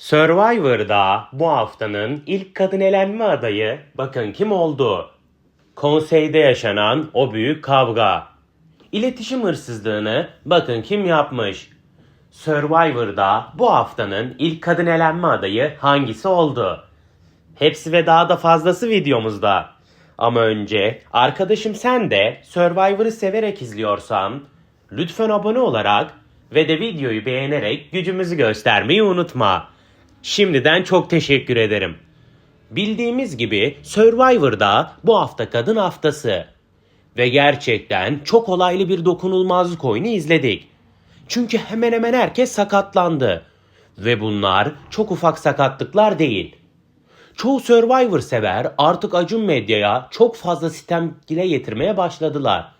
Survivor'da bu haftanın ilk kadın elenme adayı bakın kim oldu? Konseyde yaşanan o büyük kavga. İletişim hırsızlığını bakın kim yapmış? Survivor'da bu haftanın ilk kadın elenme adayı hangisi oldu? Hepsi ve daha da fazlası videomuzda. Ama önce arkadaşım sen de Survivor'ı severek izliyorsan lütfen abone olarak ve de videoyu beğenerek gücümüzü göstermeyi unutma. Şimdiden çok teşekkür ederim. Bildiğimiz gibi Survivor'da bu hafta kadın haftası. Ve gerçekten çok olaylı bir dokunulmazlık oyunu izledik. Çünkü hemen hemen herkes sakatlandı. Ve bunlar çok ufak sakatlıklar değil. Çoğu Survivor sever artık Acun Medya'ya çok fazla sistem dile getirmeye başladılar.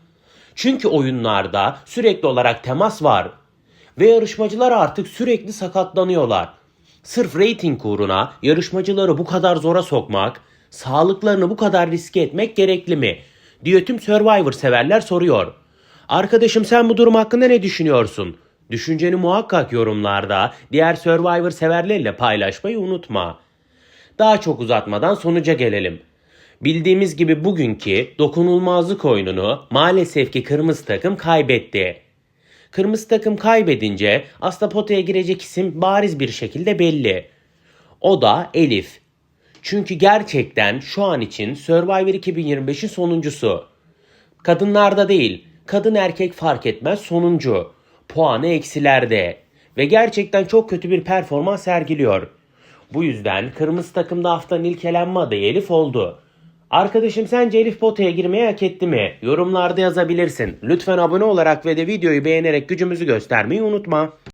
Çünkü oyunlarda sürekli olarak temas var. Ve yarışmacılar artık sürekli sakatlanıyorlar. Sırf reyting uğruna yarışmacıları bu kadar zora sokmak, sağlıklarını bu kadar riske etmek gerekli mi? diye tüm Survivor severler soruyor. Arkadaşım sen bu durum hakkında ne düşünüyorsun? Düşünceni muhakkak yorumlarda diğer Survivor severlerle paylaşmayı unutma. Daha çok uzatmadan sonuca gelelim. Bildiğimiz gibi bugünkü dokunulmazlık oyununu maalesef ki kırmızı takım kaybetti. Kırmızı takım kaybedince aslında potaya girecek isim bariz bir şekilde belli. O da Elif. Çünkü gerçekten şu an için Survivor 2025'in sonuncusu. Kadınlarda değil, kadın erkek fark etmez sonuncu. Puanı eksilerde. Ve gerçekten çok kötü bir performans sergiliyor. Bu yüzden kırmızı takımda haftanın ilk elenme adayı Elif oldu. Arkadaşım sence Elif potaya girmeyi hak etti mi? Yorumlarda yazabilirsin. Lütfen abone olarak ve de videoyu beğenerek gücümüzü göstermeyi unutma.